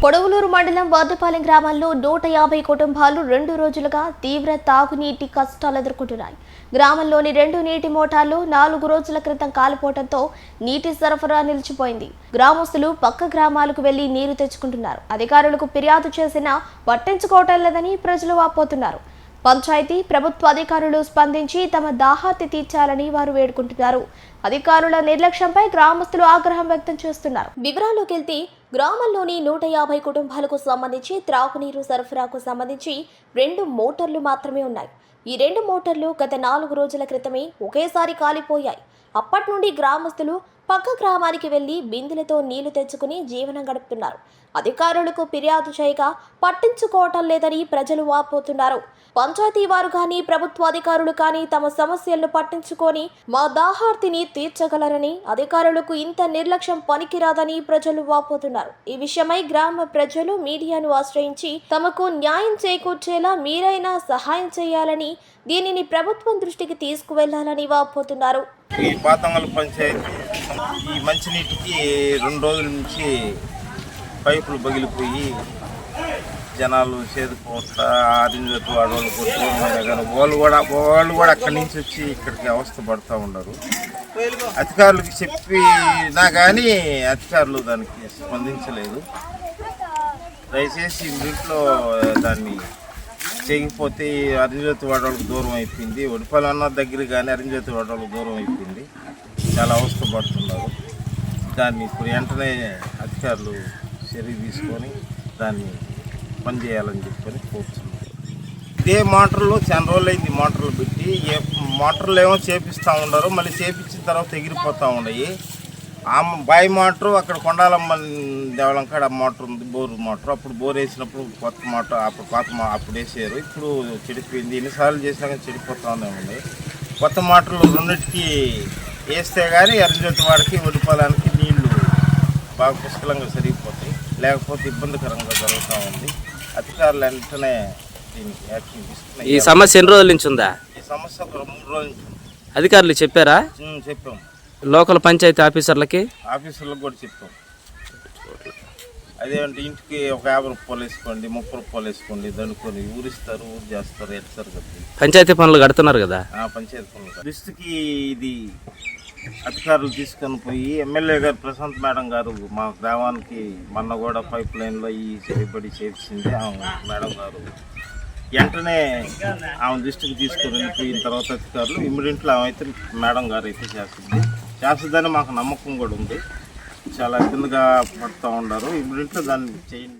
పొడవులూరు మండలం వాద్దపాలెం గ్రామంలో నూట యాభై కుటుంబాలు రెండు రోజులుగా తీవ్ర తాగునీటి కష్టాలు ఎదుర్కొంటున్నాయి. గ్రామంలోని రెండు నీటి మోటార్లు నాలుగు రోజుల క్రితం కాలిపోవడంతో నీటి సరఫరా నిలిచిపోయింది. గ్రామస్తులు పక్క గ్రామాలకు వెళ్ళి నీరు తెచ్చుకుంటున్నారు. అధికారులకు ఫిర్యాదు చేసినా పట్టించుకోవటం లేదని ప్రజలు వాపోతున్నారు. పంచాయతీ ప్రభుత్వ అధికారులు స్పందించి తమ దాహాతి తీర్చాలని వారు వేడుకుంటున్నారు. అధికారుల నిర్లక్ష్యంపై గ్రామస్తులు ఆగ్రహం వ్యక్తం చేస్తున్నారు. వివరాల్లోకి వెళ్తే గ్రామంలోని నూట యాభై కుటుంబాలకు సంబంధించి త్రాగునీరు సరఫరాకు సంబంధించి రెండు మోటార్లు మాత్రమే ఉన్నాయి. ఈ రెండు మోటార్లు గత నాలుగు రోజుల క్రితమే ఒకేసారి కాలిపోయాయి. అప్పటి నుండి గ్రామస్తులు పక్క గ్రామానికి వెళ్ళి బిందెలతో నీళ్ళు తెచ్చుకుని జీవనం గడుపుతున్నారు. అధికారులకు ఫిర్యాదు చేయగా పట్టించుకోవటం లేదని ప్రజలు వాపోతున్నారు. పంచాయతీ వారు కానీ ప్రభుత్వ అధికారులు కానీ తమ సమస్యలను పట్టించుకొని మా దాహార్తిని తీర్చగలరని అధికారులకు ఇంత నిర్లక్ష్యం పనికిరాదని ప్రజలు వాపోతున్నారు. ఈ విషయమై గ్రామ ప్రజలు మీడియాను ఆశ్రయించి తమకు న్యాయం చేకూర్చేలా మీరైనా సహాయం చేయాలని దీనిని ప్రభుత్వం దృష్టికి తీసుకువెళ్ళాలని వాపోతున్నారు. ఈ పాతంగల్ పంచాయతీ ఈ మంచినీటికి రెండు రోజుల నుంచి పైపులు పగిలిపోయి జనాలు చేదుకోవట ఆరింజటు అడవులు కొట్టుకోవడం కానీ వాళ్ళు కూడా వాళ్ళు కూడా అక్కడి నుంచి వచ్చి ఇక్కడికి అవస్థ పడుతూ ఉండరు అధికారులకు చెప్పినా కానీ అధికారులు దానికి స్పందించలేదు. దయచేసి ఇంట్లో దాన్ని చేయకపోతే అరింజ్యోతి వాడవాళ్ళకి దూరం అయిపోయింది. ఒడిపాలన్న దగ్గర కానీ అరింజోతి వాడవాళ్ళకి దూరం అయిపోయింది. చాలా అవస్థ పడుతున్నారు దాన్ని ఇప్పుడు వెంటనే అధికారులు చర్య తీసుకొని దాన్ని పనిచేయాలని చెప్పని కోరుతున్నాం. ఇదే మోటార్లు చాలా రోజులు అయింది మోటార్లు పెట్టి. ఏ మోటార్లు ఏమో చేపిస్తూ ఉండరు మళ్ళీ చేపించిన తర్వాత ఎగిరిపోతూ ఉన్నాయి. ఆ బాయ్ బాయి మోటారు అక్కడ కొండాలమ్మ దేవాలం కాడ మోటార్ ఉంది బోరు మోటార్. అప్పుడు బోర్ వేసినప్పుడు కొత్త మోటార్ అప్పుడు పాత అప్పుడు వేసారు. ఇప్పుడు చెడిపోయింది. ఎన్నిసార్లు చేసినా కానీ చెడిపోతూనే ఉంది కొత్త మోటార్లు రెండింటికి వేస్తే కానీ ఎర్రజ్యోతి వాడికి ఒడిపోవడానికి నీళ్ళు బాగా పుష్కలంగా సరిగిపోతాయి. లేకపోతే ఇబ్బందికరంగా జరుగుతూ ఉంది. అధికారులు వెంటనే ఈ సమస్య ఎన్ని రోజుల నుంచి ఉందా? ఈ సమస్య ఒక మూడు రోజులు నుంచి ఉంది. అధికారులు చెప్పారా? ఉమ్, చెప్పాం. లోకల్ పంచాయతీ ఆఫీసర్లకి? ఆఫీసులకు కూడా చెప్పాం. అదేంటి ఇంటికి ఒక యాభై రూపాయలు వేసుకోండి ముప్పై రూపాయలు వేసుకోండి దనుకొని ఊరిస్తారు ఊరు చేస్తారు ఎట్టారు కదా పంచాయతీ పనులు కడుతున్నారు కదా? ఆ పంచాయతీ పనులు దృష్టికి ఇది అధికారులు తీసుకొని పోయి ఎమ్మెల్యే గారు ప్రశాంత్ మేడం గారు మా గ్రామానికి మొన్న కూడా పైప్ లైన్లో ఈ చేయబడి చేసింది. ఆమె మేడం గారు వెంటనే ఆమె దృష్టికి తీసుకుని వెళ్ళిపోయిన తర్వాత అధికారులు ఇమ్మీడియట్లో ఆమె అయితే మేడం గారు అయితే చేస్తుంది. చేస్తుందని మాకు నమ్మకం కూడా ఉంది. చాలా ఇబ్బందిగా పడుతూ ఉన్నారు. ఇమ్మీడియట్లో దాన్ని చేయండి.